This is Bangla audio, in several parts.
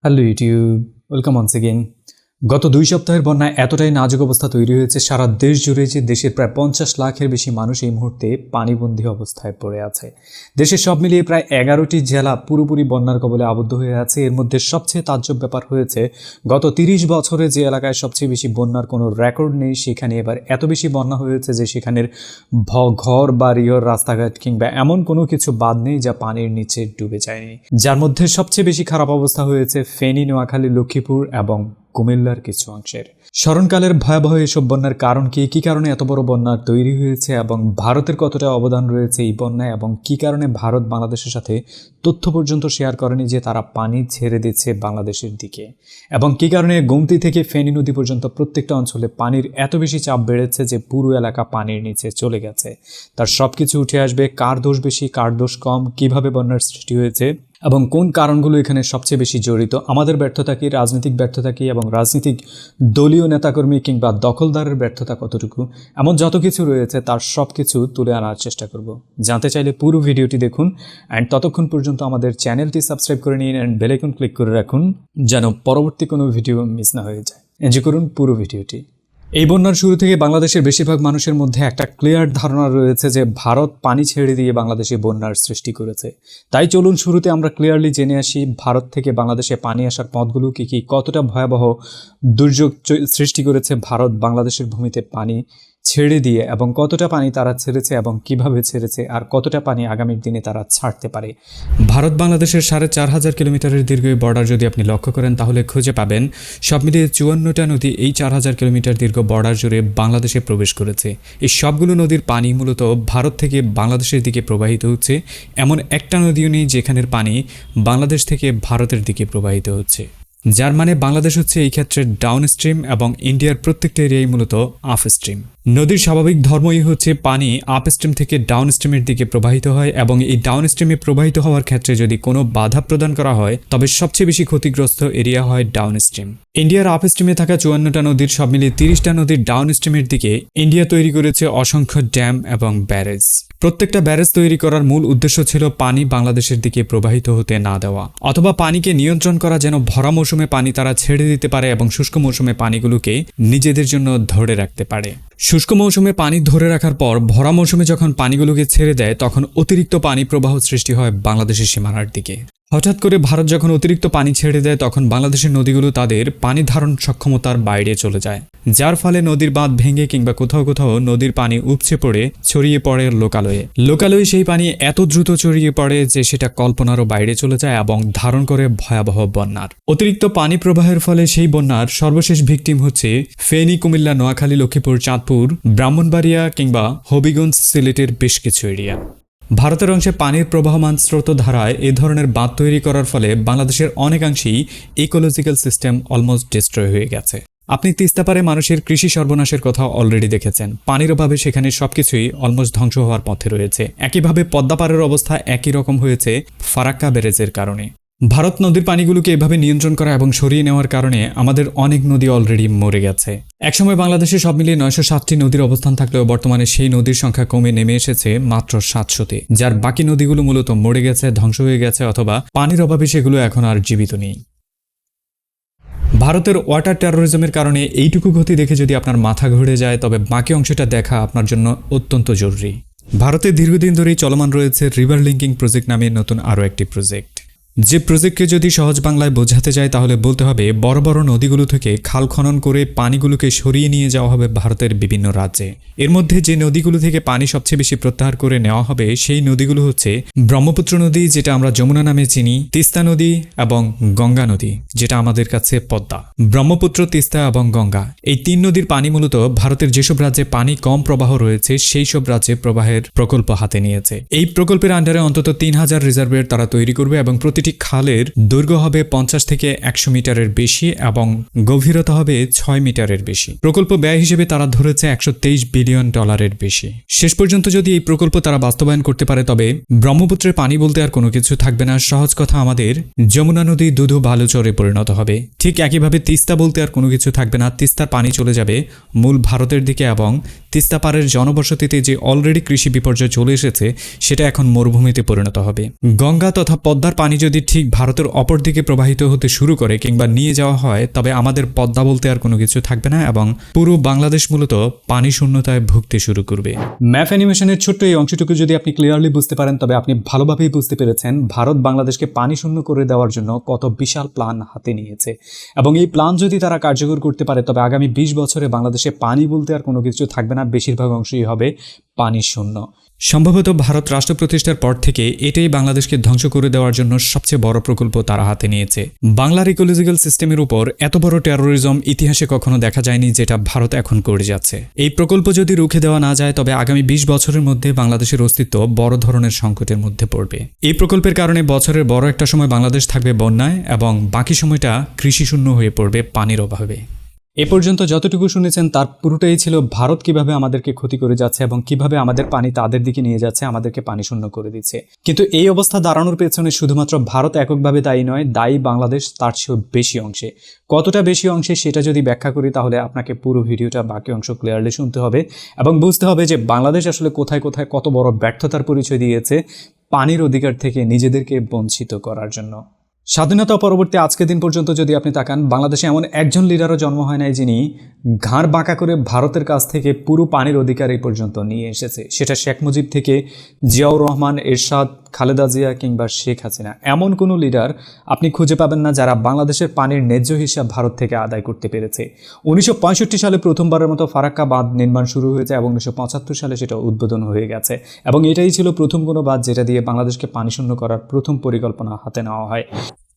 Hello YouTube, welcome once again. গত দুই সপ্তাহের বন্যায় এতটাই নাজুক অবস্থা তৈরি হয়েছে, সারা দেশ জুড়ে যে দেশের প্রায় পঞ্চাশ লাখের বেশি মানুষ এই মুহূর্তে পানিবন্দী অবস্থায় পড়ে আছে। দেশের সব মিলিয়ে প্রায় এগারোটি জেলা পুরোপুরি বন্যার কবলে আবদ্ধ হয়ে আছে। এর মধ্যে সবচেয়ে তাজ্জব ব্যাপার হয়েছে, গত তিরিশ বছরে যে এলাকায় সবচেয়ে বেশি বন্যার কোনো রেকর্ড নেই, সেখানে এবার এত বেশি বন্যা হয়েছে যে সেখানের ভ- ঘর বাড়িও রাস্তাঘাট কিংবা এমন কোনো কিছু বাদ নেই যা পানির নিচে ডুবে যায়নি। যার মধ্যে সবচেয়ে বেশি খারাপ অবস্থা হয়েছে ফেনী, নোয়াখালী, লক্ষ্মীপুর এবং কুমিল্লার কিছু অংশের। স্মরণকালের ভয়াবহ এসব বন্যার কারণ কি? কি কারণে এত বড় বন্যা তৈরি হয়েছে? এবং ভারতের কতটা অবদান রয়েছে এই বন্যায়? এবং কি কারণে ভারত বাংলাদেশের সাথে তথ্য পর্যন্ত শেয়ার করেনি যে তারা পানি ছেড়ে দিচ্ছে বাংলাদেশের দিকে? এবং কি কারণে গোমতি থেকে ফেনী নদী পর্যন্ত প্রত্যেকটা অঞ্চলে পানির এত বেশি চাপ বেড়েছে যে পুরো এলাকা পানির নিচে চলে গেছে? তার সব কিছু উঠে আসবে। কার দোষ বেশি, কার দোষ কম? কীভাবে বন্যার সৃষ্টি হয়েছে? এবং কোন কারণগুলো এখানে সবচেয়ে বেশি জড়িত? আমাদের ব্যর্থতা কি? রাজনৈতিক ব্যর্থতা কি? এবং রাজনৈতিক দলীয় নেতাকর্মী কিংবা দখলদারের ব্যর্থতা কতটুকু? এমন যত কিছু রয়েছে, তার সব কিছু তুলে আনার চেষ্টা করব। জানতে চাইলে পুরো ভিডিওটি দেখুন অ্যান্ড ততক্ষণ পর্যন্ত আমাদের চ্যানেলটি সাবস্ক্রাইব করে নিন অ্যান্ড বেলাইকন ক্লিক করে রাখুন, যেন পরবর্তী কোনো ভিডিও মিস না হয়ে যায়। এনজয় করুন পুরো ভিডিওটি। এই বন্যার শুরু থেকে বাংলাদেশের বেশিরভাগ মানুষের মধ্যে একটা ক্লিয়ার ধারণা রয়েছে যে ভারত পানি ছেড়ে দিয়ে বাংলাদেশে বন্যার সৃষ্টি করেছে। তাই চলুন শুরুতে আমরা ক্লিয়ারলি জেনে আসি ভারত থেকে বাংলাদেশে পানি আসার পথগুলো কী কী, কতটা ভয়াবহ দুর্যোগ সৃষ্টি করেছে ভারত বাংলাদেশের ভূমিতে পানি ছেড়ে দিয়ে এবং কতটা পানি তারা ছেড়েছে এবং কীভাবে ছেড়েছে আর কতটা পানি আগামীর দিনে তারা ছাড়তে পারে। ভারত বাংলাদেশের সাড়ে চার হাজার কিলোমিটারের দীর্ঘ বর্ডার যদি আপনি লক্ষ্য করেন, তাহলে খুঁজে পাবেন সব মিলিয়ে চুয়ান্নটা নদী এই চার হাজার কিলোমিটার দীর্ঘ বর্ডার জুড়ে বাংলাদেশে প্রবেশ করেছে। এই সবগুলো নদীর পানি মূলত ভারত থেকে বাংলাদেশের দিকে প্রবাহিত হচ্ছে। এমন একটা নদীও নেই যেখানের পানি বাংলাদেশ থেকে ভারতের দিকে প্রবাহিত হচ্ছে। যার মানে বাংলাদেশ হচ্ছে এই ক্ষেত্রে ডাউন স্ট্রিম এবং ইন্ডিয়ার প্রত্যেকটা এরিয়াই মূলত আপ স্ট্রিম নদীর স্বাভাবিক ধর্মই হচ্ছে পানি আপ স্ট্রিম থেকে ডাউন স্ট্রিমের দিকে প্রবাহিত হয় এবং এই ডাউন স্ট্রিমে প্রবাহিত হওয়ার ক্ষেত্রে যদি কোনো বাধা প্রদান করা হয়, তবে সবচেয়ে বেশি ক্ষতিগ্রস্ত এরিয়া হয় ডাউন স্ট্রিম ইন্ডিয়ার আপ স্ট্রিমে থাকা চুয়ান্নটা নদীর সব মিলিয়ে তিরিশটা নদীর ডাউন স্ট্রিমের দিকে ইন্ডিয়া তৈরি করেছে অসংখ্য ড্যাম এবং ব্যারেজ প্রত্যেকটা ব্যারেজ তৈরি করার মূল উদ্দেশ্য ছিল পানি বাংলাদেশের দিকে প্রবাহিত হতে না দেওয়া। অথবা পানিকে নিয়ন্ত্রণ করা যেন ভরা মৌসুমে পানি তারা ছেড়ে দিতে পারে এবং শুষ্ক মৌসুমে পানিগুলোকে নিজেদের জন্য ধরে রাখতে পারে। শুষ্ক মৌসুমে পানি ধরে রাখার পর ভরা মৌসুমে যখন পানিগুলোকে ছেড়ে দেয়, তখন অতিরিক্ত পানি প্রবাহ সৃষ্টি হয় বাংলাদেশের সীমানার দিকে। হঠাৎ করে ভারত যখন অতিরিক্ত পানি ছেড়ে দেয়, তখন বাংলাদেশের নদীগুলো তাদের পানি ধারণ সক্ষমতার বাইরে চলে যায়, যার ফলে নদীর বাঁধ ভেঙে কিংবা কোথাও কোথাও নদীর পানি উপচে পড়ে, ছড়িয়ে পড়ে লোকালয়ে। লোকালয়ে সেই পানি এত দ্রুত ছড়িয়ে পড়ে যে সেটা কল্পনারও বাইরে চলে যায় এবং ধারণ করে ভয়াবহ বন্যার। অতিরিক্ত পানি প্রবাহের ফলে সেই বন্যার সর্বশেষ ভিকটিম হচ্ছে ফেনী, কুমিল্লা, নোয়াখালী, লক্ষ্মীপুর, চাঁদপুর, ব্রাহ্মণবাড়িয়া কিংবা হবিগঞ্জ সিলেটের বেশ কিছু এরিয়া। ভারতের অংশে পানির প্রবাহমান স্রোত ধারায় এ ধরনের বাঁধ তৈরি করার ফলে বাংলাদেশের অনেকাংশেই ইকোলজিক্যাল সিস্টেম অলমোস্ট ডিস্ট্রয় হয়ে গেছে। আপনি তিস্তাপারে মানুষের কৃষি সর্বনাশের কথা অলরেডি দেখেছেন। পানির অভাবে সেখানে সবকিছুই অলমোস্ট ধ্বংস হওয়ার পথে রয়েছে। একইভাবে পদ্মাপাড়ের অবস্থা একই রকম হয়েছে ফারাক্কা ব্যারেজের কারণে। ভারত নদীর পানিগুলোকে এভাবে নিয়ন্ত্রণ করা এবং সরিয়ে নেওয়ার কারণে আমাদের অনেক নদী অলরেডি মরে গেছে। একসময় বাংলাদেশে সব মিলিয়ে নয়শো সাতটি নদীর অবস্থান থাকলেও বর্তমানে সেই নদীর সংখ্যা কমে নেমে এসেছে মাত্র সাতশোতে, যার বাকি নদীগুলো মূলত মরে গেছে, ধ্বংস হয়ে গেছে অথবা পানির অভাবে সেগুলো এখন আর জীবিত নেই। ভারতের ওয়াটার টেরোরিজমের কারণে এইটুকু গতি দেখে যদি আপনার মাথা ঘুরে যায়, তবে বাকি অংশটা দেখা আপনার জন্য অত্যন্ত জরুরি। ভারতে দীর্ঘদিন ধরেই চলমান রয়েছে রিভার লিঙ্কিং প্রজেক্ট নামে নতুন আরও একটি প্রজেক্ট যে প্রজেক্টকে যদি সহজ বাংলায় বোঝাতে যায়, তাহলে বলতে হবে বড় বড় নদীগুলো থেকে খাল খনন করে পানিগুলোকে সরিয়ে নিয়ে যাওয়া হবে ভারতের বিভিন্ন রাজ্যে। এর মধ্যে যে নদীগুলো থেকে পানি সবচেয়ে বেশি প্রত্যাহার করে নেওয়া হবে, সেই নদীগুলো হচ্ছে ব্রহ্মপুত্র নদী, যেটা আমরা যমুনা নামে চিনি, তিস্তা নদী এবং গঙ্গা নদী, যেটা আমাদের কাছে পদ্মা। ব্রহ্মপুত্র, তিস্তা এবং গঙ্গা, এই তিন নদীর পানি মূলত ভারতের যেসব রাজ্যে পানি কম প্রবাহ রয়েছে, সেই সব রাজ্যে প্রবাহের প্রকল্প হাতে নিয়েছে। এই প্রকল্পের আন্ডারে অন্তত তিন হাজার রিজার্ভের তারা তৈরি করবে এবং প্রতিটি খালের দৈর্ঘ্য হবে পঞ্চাশ থেকে একশো মিটারের বেশি এবং গভীরতা হবে ছয় মিটারের বেশি। প্রকল্প ব্যয় হিসেবে তারা ধরেছে একশো তেইশ বিলিয়ন ডলারের বেশি। শেষ পর্যন্ত যদি এই প্রকল্প তারা বাস্তবায়ন করতে পারে, তবে ব্রহ্মপুত্রের পানি বলতে আর কোনো কিছু থাকবে না। সহজ কথা আমাদের যমুনা নদী দুধু বালুচরে পরিণত হবে। ঠিক একইভাবে তিস্তা বলতে আর কোনো কিছু থাকবে না। তিস্তার পানি চলে যাবে মূল ভারতের দিকে এবং তিস্তা পাড়ের জনবসতিতে যে অলরেডি কৃষি বিপর্যয় চলে এসেছে, সেটা এখন মরুভূমিতে পরিণত হবে। গঙ্গা তথা পদ্মার পানি যদি যদি ঠিক ভারতের অপর দিকে প্রবাহিত হতে শুরু করে কিংবা নিয়ে যাওয়া হয়, তবে আমাদের পদ্মা বলতে আর কোনো কিছু থাকবে না এবং পুরো বাংলাদেশ মূলত পানি শূন্যতায় ভুগতে শুরু করবে। ম্যাপ অ্যানিমেশনের ছোট্ট এই অংশটুকু যদি আপনি ক্লিয়ারলি বুঝতে পারেন, তবে আপনি ভালোভাবেই বুঝতে পেরেছেন ভারত বাংলাদেশকে পানি শূন্য করে দেওয়ার জন্য কত বিশাল প্ল্যান হাতে নিয়েছে। এবং এই প্ল্যান যদি তারা কার্যকর করতে পারে, তবে আগামী বিশ বছরে বাংলাদেশে পানি বলতে আর কোনো কিছু থাকবে না, বেশিরভাগ অংশই হবে পানি শূন্য। সম্ভবত ভারত রাষ্ট্র প্রতিষ্ঠার পর থেকে এটাই বাংলাদেশকে ধ্বংস করে দেওয়ার জন্য সবচেয়ে বড় প্রকল্প তারা হাতে নিয়েছে। বাংলার ইকোলজিক্যাল সিস্টেমের উপর এত বড় টেরোরিজম ইতিহাসে কখনো দেখা যায়নি যেটা ভারত এখন করে যাচ্ছে। এই প্রকল্প যদি রুখে দেওয়া না যায়, তবে আগামী বিশ বছরের মধ্যে বাংলাদেশের অস্তিত্ব বড় ধরনের সংকটের মধ্যে পড়বে। এই প্রকল্পের কারণে বছরের বড় একটা সময় বাংলাদেশ থাকবে বন্যায় এবং বাকি সময়টা কৃষিশূন্য হয়ে পড়বে পানির অভাবে। এ পর্যন্ত যতটুকু শুনেছেন, তার পুরোটাই ছিল ভারত কীভাবে আমাদেরকে ক্ষতি করে যাচ্ছে এবং কীভাবে আমাদের পানি তাদের দিকে নিয়ে যাচ্ছে, আমাদেরকে পানি শূন্য করে দিচ্ছে। কিন্তু এই অবস্থা দাঁড়ানোর পেছনে শুধুমাত্র ভারত এককভাবে দায়ী নয়, দায়ী বাংলাদেশ তার চেয়েও বেশি অংশে। কতটা বেশি অংশে সেটা যদি ব্যাখ্যা করি, তাহলে আপনাকে পুরো ভিডিওটা বাকি অংশ ক্লিয়ারলি শুনতে হবে এবং বুঝতে হবে যে বাংলাদেশ আসলে কোথায় কোথায় কত বড় ব্যর্থতার পরিচয় দিয়েছে পানির অধিকার থেকে নিজেদেরকে বঞ্চিত করার জন্য। স্বাধীনতা পরবর্তী আজকের দিন পর্যন্ত যদি আপনি তাকান, বাংলাদেশে এমন একজন লিডারও জন্ম হয় নাই যিনি ঘাড় বাঁকা করে ভারতের কাছ থেকে পুরো পানির অধিকার এই পর্যন্ত নিয়ে এসেছে। সেটা শেখ মুজিব থেকে জিয়াউর রহমান, এরশাদ খালেদা জিয়া কিংবা শেখ হাসিনা, এমন কোনো লিডার আপনি খুঁজে পাবেন না যারা বাংলাদেশের পানির ন্যায্য হিসাব ভারত থেকে আদায় করতে পেরেছে। উনিশশো পঁয়ষট্টি সালে প্রথমবারের মতো ফারাক্কা বাঁধ নির্মাণ শুরু হয়েছে এবং উনিশশো পঁচাত্তর সালে সেটা উদ্বোধন হয়ে গেছে এবং এটাই ছিল প্রথম কোনো বাঁধ যেটা দিয়ে বাংলাদেশকে পানি শূন্য করার প্রথম পরিকল্পনা হাতে নেওয়া হয়।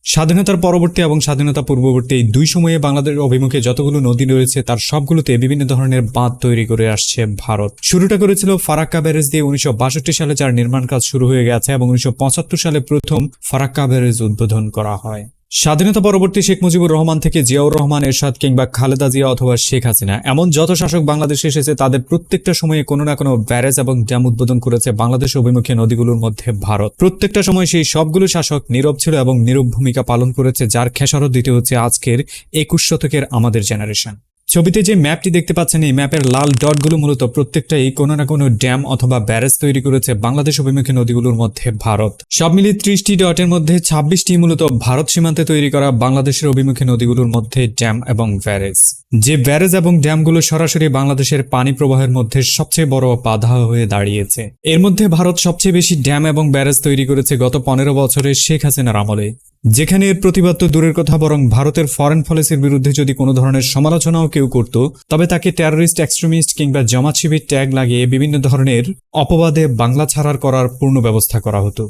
স্বাধীনতার পরবর্তী এবং স্বাধীনতা পূর্ববর্তী এই দুই সময়ে বাংলাদেশ অভিমুখে যতগুলো নদী রয়েছে, তার সবগুলোতে বিভিন্ন ধরনের বাঁধ তৈরি করে আসছে ভারত। শুরুটা করেছিল ফারাক্কা ব্যারেজ দিয়ে উনিশশো বাষট্টি সালে, যার নির্মাণ কাজ শুরু হয়ে গেছে এবং উনিশশো পঁচাত্তর সালে প্রথম ফারাক্কা ব্যারেজ উদ্বোধন করা হয়। স্বাধীনতা পরবর্তী শেখ মুজিবুর রহমান থেকে জিয়াউর রহমান, এরশাদ কিংবা খালেদা জিয়া অথবা শেখ হাসিনা। এমন যত শাসক বাংলাদেশে এসেছে, তাদের প্রত্যেকটা সময়ে কোনো না কোনো ব্যারেজ এবং ড্যাম উদ্বোধন করেছে বাংলাদেশ অভিমুখী নদীগুলোর মধ্যে ভারত। প্রত্যেকটা সময় সেই সবগুলো শাসক নীরব ছিল এবং নীরব ভূমিকা পালন করেছে, যার খেসারত দিতে হচ্ছে আজকের একুশ শতকের আমাদের জেনারেশন ছবিতে যে ম্যাপটি দেখতে পাচ্ছেন, এই ম্যাপের লাল ডটগুলো মূলত প্রত্যেকটাই কোনো না কোনো ড্যাম অথবা ব্যারেজ তৈরি করেছে বাংলাদেশ অভিমুখী নদীগুলোর মধ্যে ভারত। সব মিলিয়ে ত্রিশটি ডটের মধ্যে ছাব্বিশটি মূলত ভারত সীমান্তে তৈরি করা বাংলাদেশের অভিমুখী নদীগুলোর মধ্যে ড্যাম এবং ব্যারেজ। যে ব্যারেজ এবং ড্যামগুলো সরাসরি বাংলাদেশের পানি প্রবাহের মধ্যে সবচেয়ে বড় বাধা হয়ে দাঁড়িয়েছে। এর মধ্যে ভারত সবচেয়ে বেশি ড্যাম এবং ব্যারেজ তৈরি করেছে গত পনেরো বছরে শেখ হাসিনার আমলে। যেখানে এর প্রতিবাদ তো দূরের কথা, বরং ভারতের ফরেন পলিসির বিরুদ্ধে যদি কোনো ধরনের সমালোচনাও কেউ করত, তবে তাকে টেররিস্ট এক্সট্রিমিস্ট কিংবা জামাত ট্যাগ লাগিয়ে বিভিন্ন ধরনের অপবাদে বাংলা ছাড়ার করার পূর্ণ ব্যবস্থা করা হতো।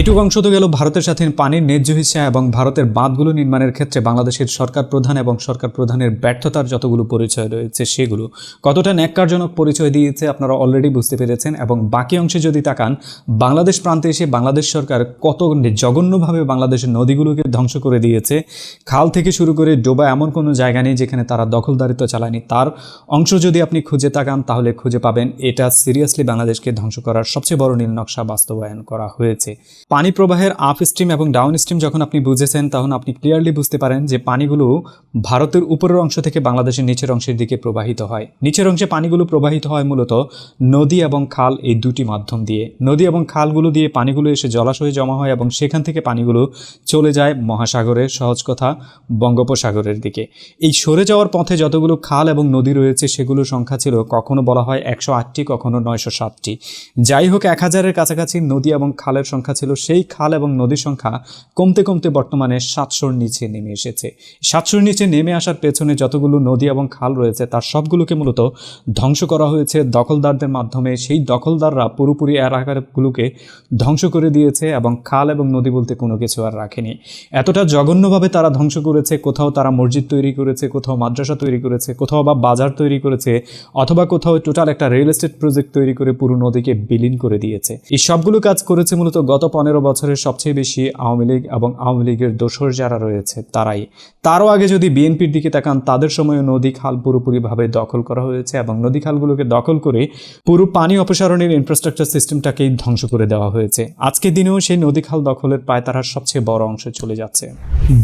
এটুকু অংশ তো গেল ভারতের সাথে পানির ন্যায্য হিসা এবং ভারতের বাঁধগুলো নির্মাণের ক্ষেত্রে বাংলাদেশের সরকার প্রধান এবং সরকার প্রধানের ব্যর্থতার যতগুলো পরিচয় রয়েছে সেগুলো। কতটা ন্যাক্কারজনক পরিচয় দিয়েছে আপনারা অলরেডি বুঝতে পেরেছেন এবং বাকি অংশে যদি তাকান, বাংলাদেশ প্রান্তে এসে বাংলাদেশ সরকার কত জঘন্যভাবে বাংলাদেশের নদীগুলোকে ধ্বংস করে দিয়েছে। খাল থেকে শুরু করে ডোবা এমন কোনো জায়গা নেই যেখানে তারা দখলদারিত্ব চালায়নি। তার অংশ যদি আপনি খুঁজে তাকান, তাহলে খুঁজে পাবেন এটা সিরিয়াসলি বাংলাদেশকে ধ্বংস করার সবচেয়ে বড় নীল নকশা বাস্তবায়ন করা হয়েছে। পানি প্রবাহের আপ স্ট্রিম এবং ডাউন স্ট্রিম যখন আপনি বুঝেছেন, তখন আপনি ক্লিয়ারলি বুঝতে পারেন যে পানিগুলো ভারতের উপরের অংশ থেকে বাংলাদেশের নিচের অংশের দিকে প্রবাহিত হয়। নিচের অংশে পানিগুলো প্রবাহিত হয় মূলত নদী এবং খাল এই দুটি মাধ্যম দিয়ে। নদী এবং খালগুলো দিয়ে পানিগুলো এসে জলাশয়ে জমা হয় এবং সেখান থেকে পানিগুলো চলে যায় মহাসাগরের, সহজ কথা, বঙ্গোপসাগরের দিকে। এই সরে যাওয়ার পথে যতগুলো খাল এবং নদী রয়েছে, সেগুলোর সংখ্যা ছিল কখনো বলা হয় একশো আটটি, কখনো নয়শো সাতটি। যাই হোক, এক হাজারের কাছাকাছি নদী এবং খালের সংখ্যা ছিল সেই খাল এবং নদীর সংখ্যা কমতে কমতে বর্তমানে সাতশোর নিচে নেমে এসেছে। সাতশোর নিচে নেমে আসার পেছনে যতগুলো নদী এবং খাল রয়েছে, তার সবগুলোকে মূলত ধ্বংস করা হয়েছে। দখলদারদের মাধ্যমে সেই দখলদাররা পুরোপুরি এলাকাগুলোকে ধ্বংস করে দিয়েছে এবং খাল এবং নদী বলতে কোনো কিছু আর রাখেনি। এতটা জঘন্যভাবে তারা ধ্বংস করেছে, কোথাও তারা মসজিদ তৈরি করেছে, কোথাও মাদ্রাসা তৈরি করেছে, কোথাও বা বাজার তৈরি করেছে, অথবা কোথাও টোটাল একটা রিয়েল এস্টেট প্রজেক্ট তৈরি করে পুরো নদীকে বিলীন করে দিয়েছে। এই সবগুলো কাজ করেছে মূলত গত পনেরো বছরের সবচেয়ে বেশি আওয়ামী লীগ এবং আওয়ামী লীগের দোসর যারা রয়েছে, তারাই। তারও আগে যদি বিএনপির দিকে তাকান, তাদের সময় নদী খাল পুরোপুরিভাবে দখল করা হয়েছে এবং নদী খালগুলোকে দখল করে পুরো পানি অপসারণের ইনফ্রাস্ট্রাকচার সিস্টেমটাকেই ধ্বংস করে দেওয়া হয়েছে। আজকের দিনেও সেই নদী খাল দখলের পায়তারার সবচেয়ে বড় অংশ চলে যাচ্ছে।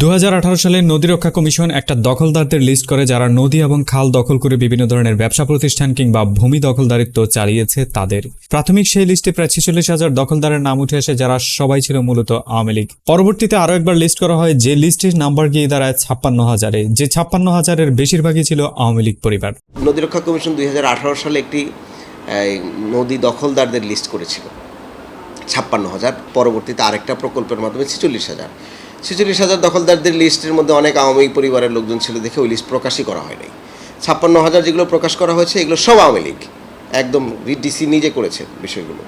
দু হাজার আঠারো সালে নদী রক্ষা কমিশন একটা দখলদারদের লিস্ট করে যারা নদী এবং খাল দখল করে বিভিন্ন ধরনের ব্যবসা প্রতিষ্ঠান কিংবা ভূমি দখলদারিত্ব চালিয়েছে তাদের। প্রাথমিক সেই লিস্টে প্রায় ছেচল্লিশ হাজার দখলদারের নাম উঠে আসে, যারা সবাই ছিল মূলত আওয়ামী লীগ। পরবর্তীতে আরও একবার লিস্ট করা হয়, যে লিস্টের নাম্বার গিয়ে দাঁড়ায় ছাপ্পান্ন হাজারে, যে ছাপ্পান্ন হাজারের বেশিরভাগই ছিল আওয়ামী লীগ পরিবার। নদী রক্ষা কমিশন দুই হাজার আঠারো সালে একটি নদী দখলদারদের লিস্ট করেছিল। ছাপ্পান্ন হাজার, পরবর্তীতে আরেকটা প্রকল্পের মাধ্যমে ছেচল্লিশ হাজার। ছেচল্লিশ হাজার দখলদারদের লিস্টের মধ্যে অনেক আওয়ামী পরিবারের লোকজন ছিল দেখে ওই লিস্ট প্রকাশই করা হয়নি ছাপ্পান্ন হাজার যেগুলো প্রকাশ করা হয়েছে, এগুলো সব আওয়ামী লীগ। একদম ডিসি নিজে করেছে বিষয়গুলো।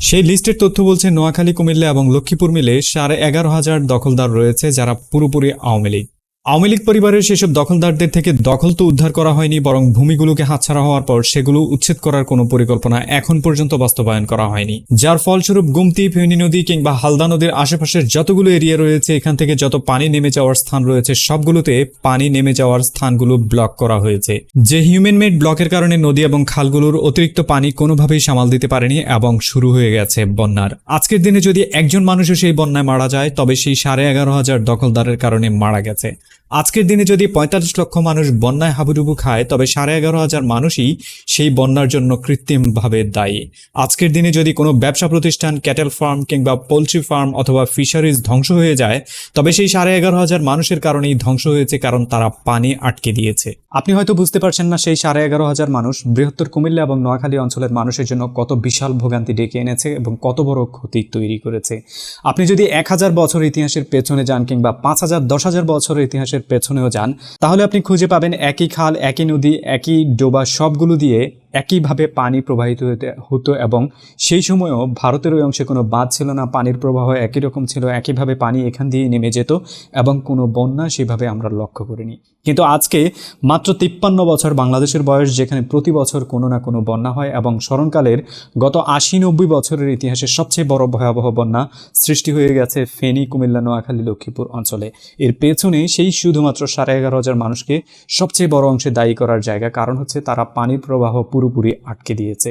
সেই লিস্টের তথ্য বলছে নোয়াখালী, কুমিল্লা এবং লক্ষ্মীপুর মিলে সাড়ে এগারো হাজার দখলদার রয়েছে যারা পুরোপুরি আওয়ামী লীগ। আওয়ামী লীগ পরিবারের সেসব দখলদারদের থেকে দখল তো উদ্ধার করা হয়নি, বরং ভূমিগুলোকে হাতছাড়া হওয়ার পর সেগুলো উচ্ছেদ করার কোনো পরিকল্পনা এখন পর্যন্ত বাস্তবায়ন করা হয়নি। যার ফলস্বরূপ গুমতি, ফেনী নদী কিংবা হালদা নদীর আশেপাশের যতগুলো এরিয়া রয়েছে, এখান থেকে যত পানি নেমে যাওয়ার স্থান রয়েছে, সবগুলোতে পানি নেমে যাওয়ার স্থানগুলো ব্লক করা হয়েছে। যে হিউম্যান মেড ব্লকের কারণে নদী এবং খালগুলোর অতিরিক্ত পানি কোনোভাবেই সামাল দিতে পারেনি এবং শুরু হয়ে গেছে বন্যার। আজকের দিনে যদি একজন মানুষও সেই বন্যায় মারা যায়, তবে সেই সাড়ে এগারো হাজার দখলদারের কারণে মারা গেছে। আজকের দিনে যদি পঁয়তাল্লিশ লক্ষ মানুষ বন্যায় হাবুডুবু খায়, তবে সাড়ে এগারো হাজার মানুষই সেই বন্যার জন্য কৃত্রিমভাবে দায়ী। আজকের দিনে যদি কোনো ব্যবসা প্রতিষ্ঠান, ক্যাটেল ফার্ম কিংবা পোলট্রি ফার্ম অথবা ফিশারিজ ধ্বংস হয়ে যায়, তবে সেই সাড়ে এগারো হাজার মানুষের কারণেই ধ্বংস হয়েছে কারণ তারা পানি আটকে দিয়েছে। আপনি হয়তো বুঝতে পারছেন না সেই সাড়ে এগারো হাজার মানুষ বৃহত্তর কুমিল্লা এবং নোয়াখালী অঞ্চলের মানুষের জন্য কত বিশাল ভোগান্তি ডেকে এনেছে এবং কত বড় ক্ষতি তৈরি করেছে। আপনি যদি এক হাজার বছর ইতিহাসের পেছনে যান কিংবা পাঁচ হাজার, দশ হাজার বছরের ইতিহাসের পেছনেও যান, তাহলে আপনি খুঁজে পাবেন একই খাল, একই নদী, একই ডোবা সবগুলো দিয়ে একইভাবে পানি প্রবাহিত হতে হতো এবং সেই সময়ও ভারতের ওই অংশে কোনো বাঁধ ছিল না, পানির প্রবাহ একই রকম ছিল, একইভাবে পানি এখান দিয়ে নেমে যেত এবং কোনো বন্যা সেভাবে আমরা লক্ষ্য করিনি। কিন্তু আজকে মাত্র তিপ্পান্ন বছর বাংলাদেশের বয়স, যেখানে প্রতি বছর কোনো না কোনো বন্যা হয় এবং স্মরণকালের গত আশি নব্বই বছরের ইতিহাসে সবচেয়ে বড় ভয়াবহ বন্যা সৃষ্টি হয়ে গেছে ফেনী, কুমিল্লা, নোয়াখালী, লক্ষ্মীপুর অঞ্চলে। এর পেছনে সেই শুধুমাত্র সাড়ে এগারো হাজার মানুষকে সবচেয়ে বড় অংশে দায়ী করার জায়গা, কারণ হচ্ছে তারা পানির প্রবাহ পুরোপুরি আটকে দিয়েছে।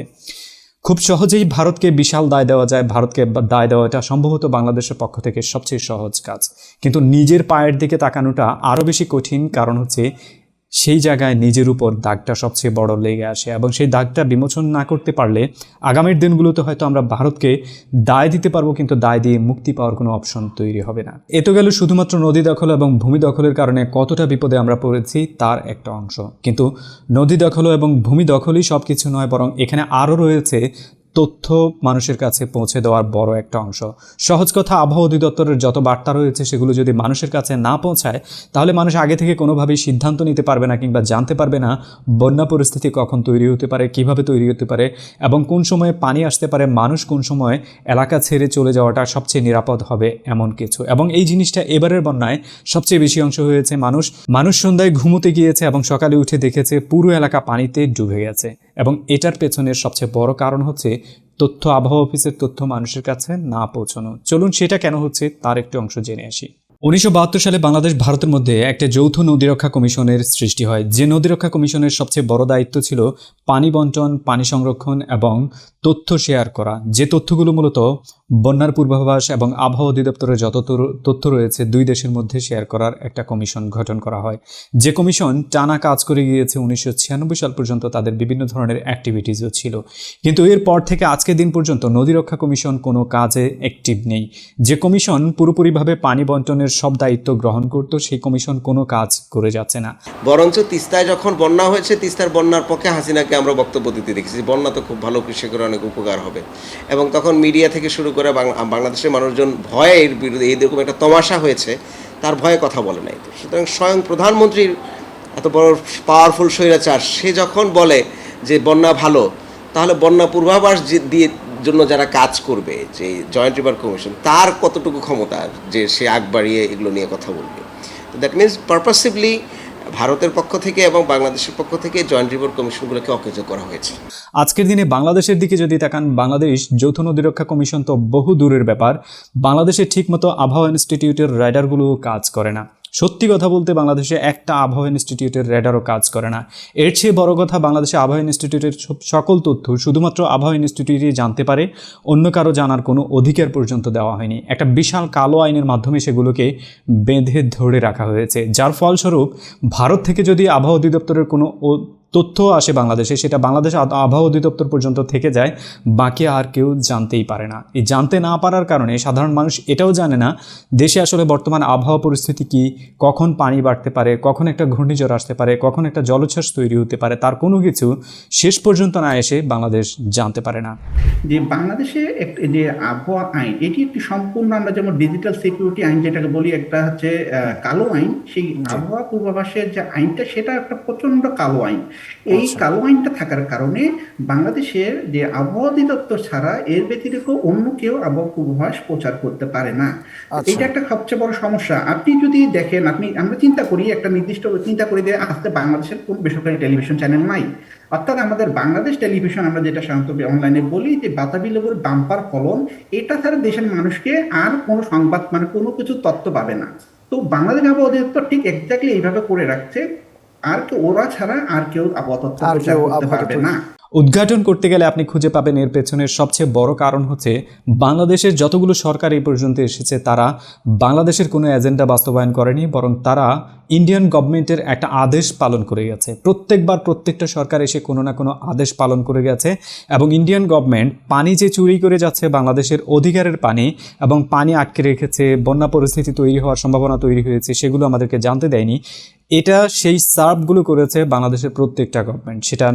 খুব সহজেই ভারতকে বিশাল দায় দেওয়া যায়, ভারতকে দায় দেওয়াটা সম্ভবত বাংলাদেশের পক্ষ থেকে সবচেয়ে সহজ কাজ। কিন্তু নিজের পায়ের দিকে তাকানোটা আরও বেশি কঠিন, কারণ হচ্ছে সেই জায়গায় নিজের উপর দাগটা সবচেয়ে বড় লেগে আসে এবং সেই দাগটা বিমোচন না করতে পারলে আগামীর দিনগুলোতে হয়তো আমরা ভারতকে দায় দিতে পারব, কিন্তু দায় দিয়ে মুক্তি পাওয়ার কোনো অপশন তৈরি হবে না। এ তো গেল শুধুমাত্র নদী দখল এবং ভূমি দখলের কারণে কতটা বিপদে আমরা পড়েছি তার একটা অংশ। কিন্তু নদী দখল এবং ভূমি দখলই সব কিছু নয়, বরং এখানে আরও রয়েছে তথ্য মানুষের কাছে পৌঁছে দেওয়ার বড় একটা অংশ। সহজ কথা, আবহাওয়া অধিদপ্তরের যত বার্তা রয়েছে সেগুলো যদি মানুষের কাছে না পৌঁছায়, তাহলে মানুষ আগে থেকে কোনোভাবেই সিদ্ধান্ত নিতে পারবে না কিংবা জানতে পারবে না বন্যা পরিস্থিতি কখন তৈরি হতে পারে, কীভাবে তৈরি হতে পারে এবং কোন সময়ে পানি আসতে পারে, মানুষ কোন সময় এলাকা ছেড়ে চলে যাওয়াটা সবচেয়ে নিরাপদ হবে এমন কিছু। এবং এই জিনিসটা এবারের বন্যায় সবচেয়ে বেশি অংশ হয়েছে মানুষ। মানুষ সন্ধ্যায় ঘুমোতে গিয়েছে এবং সকালে উঠে দেখেছে পুরো এলাকা পানিতে ডুবে গেছে। এবং এটার পেছনের সবচেয়ে বড় কারণ হচ্ছে তথ্য, আবহাওয়া অফিসের তথ্য মানুষের কাছে না পৌঁছানো। চলুন সেটা কেন হচ্ছে তার একটি অংশ জেনে আসি। উনিশশো বাহাত্তর সালে বাংলাদেশ ভারতের মধ্যে একটা যৌথ নদীরক্ষা কমিশনের সৃষ্টি হয়। যে নদীরক্ষা কমিশনের সবচেয়ে বড় দায়িত্ব ছিল পানি বন্টন, পানি সংরক্ষণ এবং তথ্য শেয়ার করা। যে তথ্যগুলো মূলত বন্যার পূর্বাভাস এবং আবহাওয়া অধিদপ্তরের যত তথ্য রয়েছে, দুই দেশের মধ্যে শেয়ার করার একটা কমিশন গঠন করা হয়। যে কমিশন টানা কাজ করে গিয়েছে উনিশশো ছিয়ানব্বই সাল পর্যন্ত তাদের বিভিন্ন ধরনের অ্যাক্টিভিটিসও ছিল। কিন্তু এরপর থেকে আজকে দিন পর্যন্ত নদীরক্ষা কমিশন কোনো কাজে অ্যাক্টিভ নেই। যে কমিশন পুরোপুরিভাবে পানি বন্টনের সব দায়িত্ব গ্রহণ করত, সেই কমিশন কোনো কাজ করে যাচ্ছে না। বরঞ্চ তিস্তায় যখন বন্যা হয়েছে, তিস্তার বন্যার পক্ষে হাসিনাকে আমরা বক্তব্য দিতে দেখেছি। বন্যা তো খুব ভালো কৃষকের অনেক উপকার হবে। এবং তখন মিডিয়া থেকে শুরু করে বাংলাদেশের মানুষজন ভয়ের বিরুদ্ধে এইরকম একটা তমাশা হয়েছে, তার ভয়ে কথা বলে নাই। সুতরাং স্বয়ং প্রধানমন্ত্রীর এত বড় পাওয়ারফুল স্বৈরাচার, সে যখন বলে যে বন্যা ভালো, তাহলে বন্যা পূর্বাভাস দিয়ে জন্য যারা কাজ করবে, যে জয়েন্ট রিভার কমিশন তার কতটুকু ক্ষমতা যে সে আগ বাড়িয়ে এগুলো নিয়ে কথা বলবে। দ্যাট মিনস পারপাসিভলি ভারতের পক্ষ থেকে এবং বাংলাদেশের পক্ষ থেকে জয়েন্ট রিভার কমিশনগুলোকে অকেজ করা হয়েছে। আজকের দিনে বাংলাদেশের দিকে যদি তাকান, বাংলাদেশ যৌথ নদীরক্ষা কমিশন তো বহু দূরের ব্যাপার। বাংলাদেশে ঠিকমতো আবহাওয়া ইনস্টিটিউটের রাইডারগুলো কাজ করে না। সত্যি কথা বলতে বাংলাদেশে একটা আবহাওয়া ইনস্টিটিউটের রেডারও কাজ করে না। এর চেয়ে বড় কথা বাংলাদেশে আবহাওয়া ইনস্টিটিউটের সকল তথ্য শুধুমাত্র আবহাওয়া ইনস্টিটিউটই জানতে পারে, অন্য কারও জানার কোনো অধিকার পর্যন্ত দেওয়া হয়নি। একটা বিশাল কালো আইনের মাধ্যমে সেগুলোকে বেঁধে ধরে রাখা হয়েছে। যার ফলস্বরূপ ভারত থেকে যদি আবহাওয়া অধিদপ্তরের কোনো তথ্য আসে বাংলাদেশে সেটা বাংলাদেশ আবহাওয়া অধিদপ্তর পর্যন্ত থেকে যায়। বাকি আর কেউ জানতেই পারে না। এই জানতে না পারার কারণে সাধারণ মানুষ এটাও জানে না দেশে আসলে বর্তমান আবহাওয়া পরিস্থিতি কি কখন পানি বাড়তে পারে কখন একটা ঘূর্ণিঝড় আসতে পারে কখন একটা জলোচ্ছ্বাস তৈরি হতে পারে তার কোনো কিছু শেষ পর্যন্ত না এসে বাংলাদেশ জানতে পারে না। যে বাংলাদেশে যে আবহাওয়া আইন এটি একটি সম্পূর্ণ আমরা যেমন ডিজিটাল সিকিউরিটি আইন যেটাকে বলি একটা হচ্ছে কালো আইন সেই আবহাওয়া পূর্বাভাসের যে আইনটা সেটা একটা প্রচণ্ড কালো আইন। এই আচ্ছা। কালো আইনটা থাকার কারণে বাংলাদেশের যে আবহাওয়া অধিদপ্তর ছাড়া এর ব্যতিরিক্ত অন্য কেউ আবহাওয়া পূর্বাভাস প্রচার করতে পারে না। আচ্ছা। এটা একটা সবচেয়ে বড় সমস্যা। আপনি যদি দেখেন আপনি আমরা চিন্তা করি একটা নির্দিষ্ট চিন্তা করি যে আজকে বাংলাদেশের কোন বেসরকারি টেলিভিশন চ্যানেল নাই। অর্থাৎ আমাদের বাংলাদেশ টেলিভিশন আমরা যেটা সাধারণত অনলাইনে বলি যে বাতাবি লেবুর বাম্পার ফলন এটা ছাড়া দেশের মানুষকে আর কোনো সংবাদ মানে কোনো কিছু তথ্য পাবে না। তো বাংলাদেশ আবহাওয়া অধিদপ্তর ঠিক এক্স্যাক্টলি এইভাবে করে রাখছে। আর কেউ ওরা ছাড়া আর কেউ আপাতত আর কেউ পারবে না। উদ্ঘাটন করতে গেলে আপনি খুঁজে পাবেন এর পেছনের সবচেয়ে বড় কারণ হচ্ছে বাংলাদেশের যতগুলো সরকার এই পর্যন্ত এসেছে তারা বাংলাদেশের কোনো এজেন্ডা বাস্তবায়ন করেনি বরং তারা ইন্ডিয়ান গভর্নমেন্টের একটা আদেশ পালন করে গেছে। প্রত্যেকবার প্রত্যেকটা সরকার এসে কোনো না কোনো আদেশ পালন করে গেছে এবং ইন্ডিয়ান গভর্নমেন্ট পানি যে চুরি করে যাচ্ছে, বাংলাদেশের অধিকারের পানি এবং পানি আটকে রেখেছে, বন্যা পরিস্থিতি তৈরি হওয়ার সম্ভাবনা তৈরি হয়েছে, সেগুলো আমাদেরকে জানতে দেয়নি। এটা সেই সার্ভগুলো করেছে বাংলাদেশের প্রত্যেকটা গভর্নমেন্ট সেটা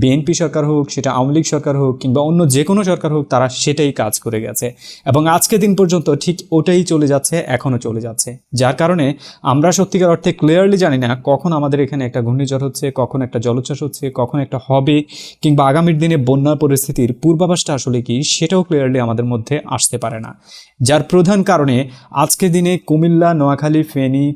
বিএনপি সরকার হোক, সেটা আওয়ামী লীগ সরকার হোক কিংবা অন্য যে কোনো সরকার হোক, তারা সেটাই কাজ করে গেছে। এবং আজকে দিন পর্যন্ত ঠিক ওটাই চলে যাচ্ছে, এখনও চলে যাচ্ছে। যার কারণে আমরা সত্যিকার অর্থে ক্লিয়ারলি জানি না কখন আমাদের এখানে একটা ঘূর্ণিঝড় হচ্ছে, কখন একটা জলোচ্ছ্বাস হচ্ছে, কখন একটা হবে, কিংবা আগামীর দিনে বন্যার পরিস্থিতির পূর্বাভাসটা আসলে কি সেটাও ক্লিয়ারলি আমাদের মধ্যে আসতে পারে না। যার প্রধান কারণে আজকে দিনে কুমিল্লা, নোয়াখালী, ফেনী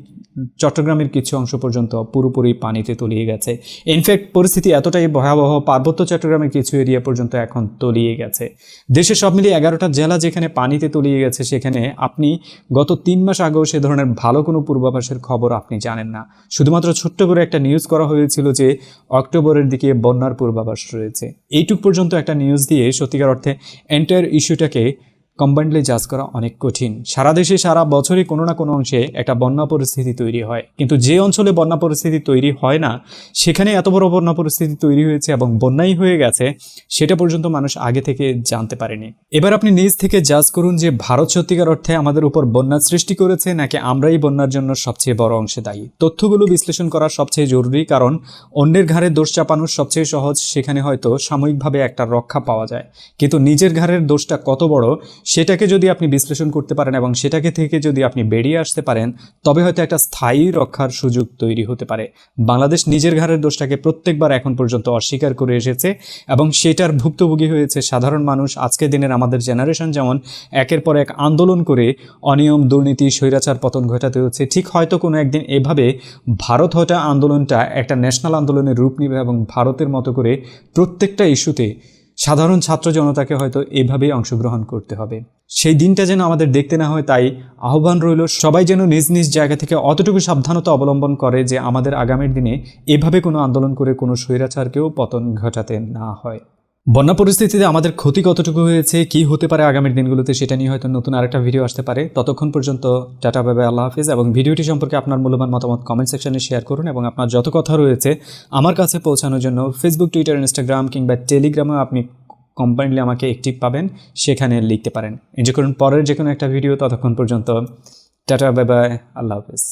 চট্টগ্রামের কিছু অংশ পর্যন্ত পুরোপুরি পানিতে তলিয়ে গেছে। ইনফ্যাক্ট পরিস্থিতি এতটাই ভয়াবহ, পার্বত্য চট্টগ্রামের কিছু এরিয়া পর্যন্ত এখন তলিয়ে গেছে। দেশে সব মিলিয়ে এগারোটা জেলা যেখানে পানিতে তলিয়ে গেছে, সেখানে আপনি গত তিন মাস আগেও সে ধরনের ভালো কোনো পূর্বাভাসের খবর আপনি জানেন না। শুধুমাত্র ছোট্ট করে একটা নিউজ করা হয়েছিল যে, অক্টোবরের দিকে বন্যার পূর্বাভাস রয়েছে। এইটুক পর্যন্ত একটা নিউজ দিয়ে সত্যিকার অর্থে এন্টায়ার ইস্যুটাকে কম্বাইন্ডলি জাজ করা অনেক কঠিন। সারা দেশে সারা বছরই কোনো না কোনো অংশে একটা বন্যা পরিস্থিতি তৈরি হয়। কিন্তু যে অঞ্চলে বন্যা পরিস্থিতি তৈরি হয় না, সেখানে এত বড় বন্যা পরিস্থিতি তৈরি হয়েছে এবং বন্যাই হয়ে গেছে, সেটা পর্যন্ত মানুষ আগে থেকে জানতে পারেনি। এবার আপনি নিজ থেকে জাজ করুন যে ভারত সত্যিকার অর্থে আমাদের উপর বন্যার সৃষ্টি করেছে নাকি আমরাই বন্যার জন্য সবচেয়ে বড় অংশে দায়ী? তথ্যগুলো বিশ্লেষণ করা সবচেয়ে জরুরি কারণ অন্যের ঘাড়ে দোষ চাপানোর সবচেয়ে সহজ, সেখানে হয়তো সাময়িকভাবে একটা রক্ষা পাওয়া যায়। কিন্তু নিজের ঘাড়ের দোষটা কত বড় সেটাকে যদি আপনি বিশ্লেষণ করতে পারেন এবং সেটাকে থেকে যদি আপনি বেরিয়ে আসতে পারেন, তবে হয়তো একটা স্থায়ী রক্ষার সুযোগ তৈরি হতে পারে। বাংলাদেশ নিজের ঘাড়ের দোষটাকে প্রত্যেকবার এখন পর্যন্ত অস্বীকার করে এসেছে এবং সেটার ভুক্তভোগী হয়েছে সাধারণ মানুষ। আজকের দিনের আমাদের জেনারেশন যেমন একের পর এক আন্দোলন করে অনিয়ম, দুর্নীতি, স্বৈরাচার পতন ঘটাতে হচ্ছে, ঠিক হয়তো কোনো একদিন এভাবে ভারত হয়তো আন্দোলনটা একটা ন্যাশনাল আন্দোলনের রূপ নেবে এবং ভারতের মতো করে প্রত্যেকটা ইস্যুতে সাধারণ ছাত্র জনতাকে হয়তো এভাবেই অংশগ্রহণ করতে হবে। সেই দিনটা যেন আমাদের দেখতে না হয়, তাই আহ্বান রইল, সবাই যেন নিজ নিজ জায়গা থেকে অতটুকু সাবধানতা অবলম্বন করে যে আমাদের আগামীর দিনে এভাবে কোনো আন্দোলন করে কোনো স্বৈরাচারকেও পতন ঘটাতে না হয়। বন্যা পরিস্থিতিতে আমাদের ক্ষতি কতটুকু হয়েছে, কি হতে পারে আগামীর দিনগুলোতে সেটা নিয়ে হয়তো নতুন আরেকটা ভিডিও আসতে পারে। ততক্ষণ পর্যন্ত টাটা বাবা আল্লাহ হাফিজ এবং ভিডিওটি সম্পর্কে আপনার মূল্যবান মতামত কমেন্ট সেকশনে শেয়ার করুন এবং আপনার যত কথা রয়েছে আমার কাছে পৌঁছানোর জন্য ফেসবুক টুইটার ইনস্টাগ্রাম কিংবা টেলিগ্রামেও আপনি কম্পাইন্ডলি আমাকে অ্যাক্টিভ পাবেন, সেখানে লিখতে পারেন। এনজয় করুন পরের যে কোনো একটা ভিডিও ততক্ষণ পর্যন্ত টাটা বাই, আল্লাহ হাফিজ।